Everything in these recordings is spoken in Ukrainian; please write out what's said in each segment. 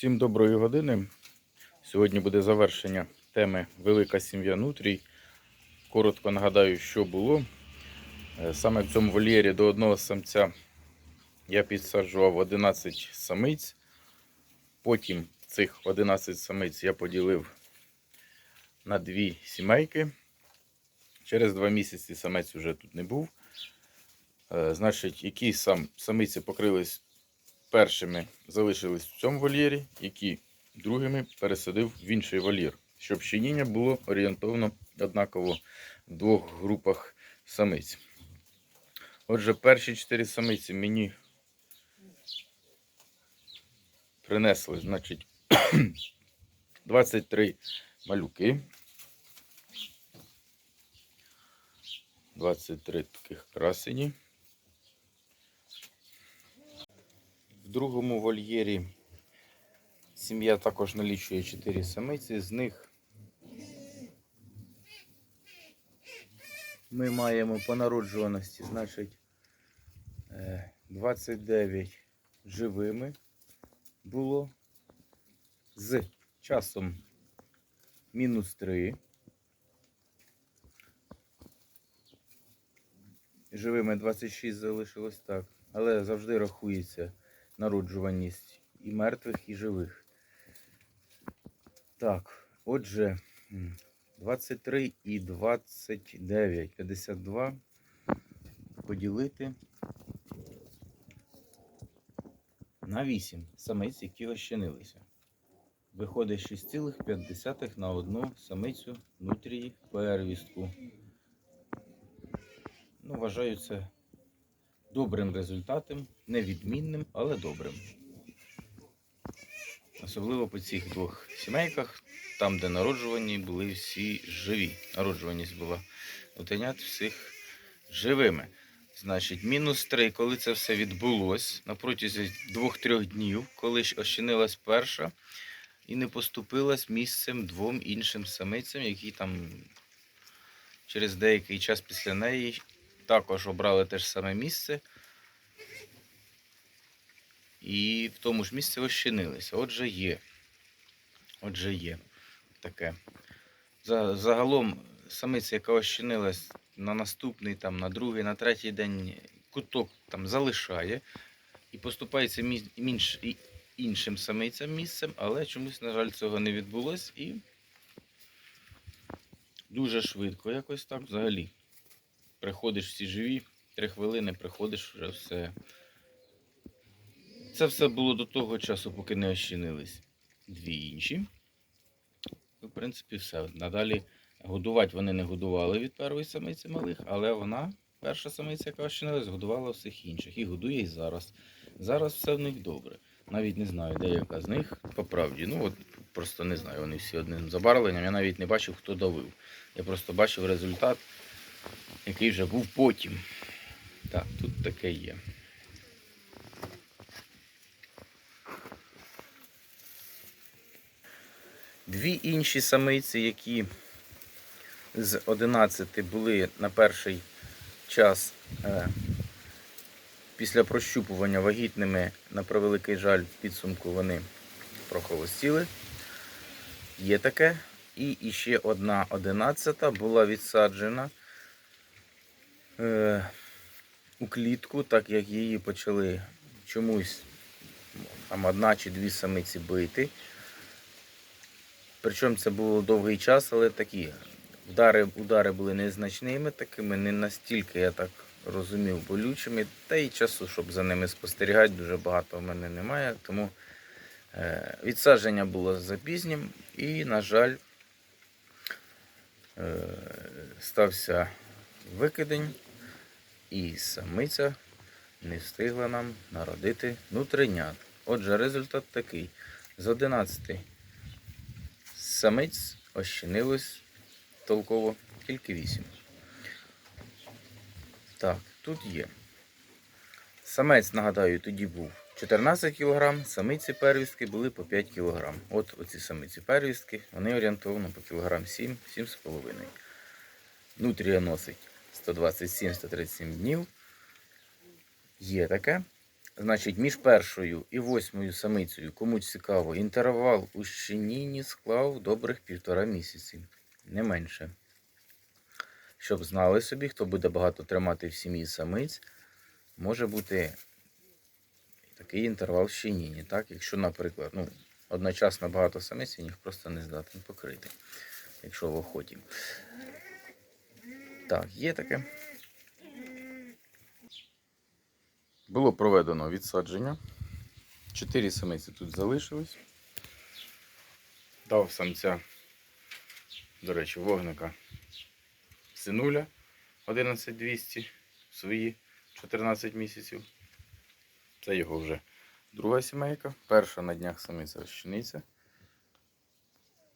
Всім доброї години. Сьогодні буде завершення теми Велика сім'я нутрій. Коротко нагадаю, що було. Е, Саме в цьому вольєрі до одного самця я підсаджував 11 самиць. Потім цих 11 самиць я поділив на дві сімейки. Через два місяці самець вже тут не був. Е, Значить, які сам, самиці покрились першими залишились в цьому вольєрі, які другими пересадив в інший вольєр, щоб щеніння було орієнтовно однаково в двох групах самиць. Отже, перші чотири самиці мені принесли, значить, 23 малюки. 23 таких красені. В другому вольєрі сім'я також налічує 4 самиці. З них ми маємо по народжуваності, значить, е, 29 живими було. З часом мінус 3. Живими 26 залишилось так. Але завжди рахується народжуваність і мертвих, і живих. Так, отже, 23 і 29, 52 поділити на 8 самиць, які ощенилися. Виходить 6,5 на одну самицю внутрі первістку. Ну, вважаю це добрим результатом, невідмінним, але добрим. Особливо по цих двох сімейках, там, де народжувані були всі живі. Народжуваність була утенят всіх живими. Значить, мінус 3, коли це все відбулось на протязі 2-3 днів, коли ж ощинилась перша і не поступилась місцем двом іншим самицям, які там через деякий час після неї також обрали те ж саме місце. І в тому ж місці ощинилися. Отже, є. Отже, є таке. Загалом самиця, яка ощинилась на наступний, там, на другий, на третій день куток там залишає і поступається і- іншим самицям місцем, але чомусь, на жаль, цього не відбулось і дуже швидко якось так взагалі. Приходиш всі живі, три хвилини приходиш, вже все. Це все було до того часу, поки не ощинились дві інші. Ну, В принципі, все. Надалі годувати вони не годували від першої самиці малих, але вона, перша самиця, яка ощинилась, годувала всіх інших. І годує і зараз. Зараз все в них добре. Навіть не знаю, де яка з них по правді. Ну, от просто не знаю, вони всі одним забарвленням. Я навіть не бачив, хто давив. Я просто бачив результат, який вже був потім. Так, тут таке є. Дві інші самиці, які з 11 були на перший час е, після прощупування вагітними, на превеликий жаль, в підсумку вони прохолостіли. Є таке. І іще одна одинадцята була відсаджена у клітку, так як її почали чомусь там одна чи дві самиці бити. Причому це було довгий час, але такі удари, удари були незначними, такими, не настільки, я так розумів, болючими. Та й часу, щоб за ними спостерігати, дуже багато в мене немає. Тому е, відсадження було запізнім і, на жаль, е, стався викидень, і самиця не встигла нам народити нутринят. Отже, результат такий. З 11 самиць ощинилось толково тільки 8. Так, тут є. Самець, нагадаю, тоді був 14 кг, самиці первістки були по 5 кг. От оці самиці первістки, вони орієнтовно по кілограм 7, 7,5. Нутрія носить 127-137 днів. Є таке. Значить, між першою і восьмою самицею, кому цікаво, інтервал у щеніні склав добрих півтора місяці, не менше. Щоб знали собі, хто буде багато тримати в сім'ї самиць, може бути такий інтервал в щеніні. Так? Якщо, наприклад, ну, одночасно багато самиць, він їх просто не здатен покрити, якщо в охоті. Так, є таке. Було проведено відсадження. Чотири самиці тут залишились. Дав самця, до речі, вогника синуля 11200 свої 14 місяців. Це його вже друга сімейка. Перша на днях самиця ощениця.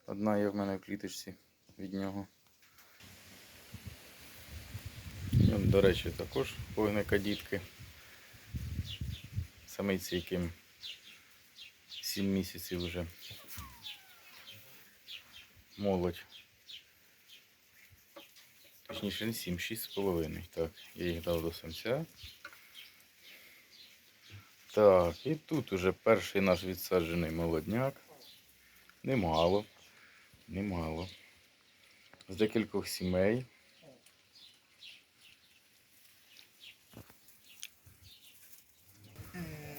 Одна є в мене в кліточці від нього. І он, До речі, також вогника дітки. Самиці, яким 7 місяців вже молодь. Точніше, не 7, 6 з половиною. Так, я їх дав до самця. Так, і тут уже перший наш відсаджений молодняк. Немало. Немало. З декількох сімей.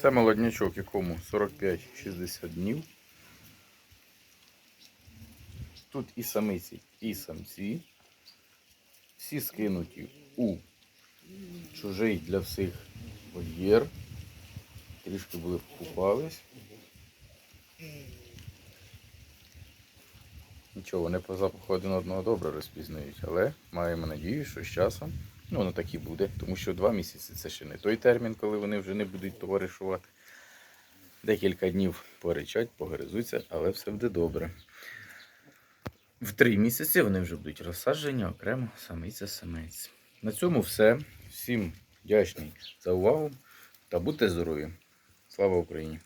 Це молоднячок, якому 45-60 днів. Тут і самиці, і самці. Всі скинуті у чужий для всіх вольєр. Трішки були покупались. Нічого, вони по запаху один одного добре розпізнають, але маємо надію, що з часом ну, воно так і буде, тому що два місяці це ще не той термін, коли вони вже не будуть товаришувати. Декілька днів поричать, погризуться, але все буде добре. В три місяці вони вже будуть розсаджені окремо самиця самець. На цьому все. Всім вдячний за увагу та будьте здорові. Слава Україні!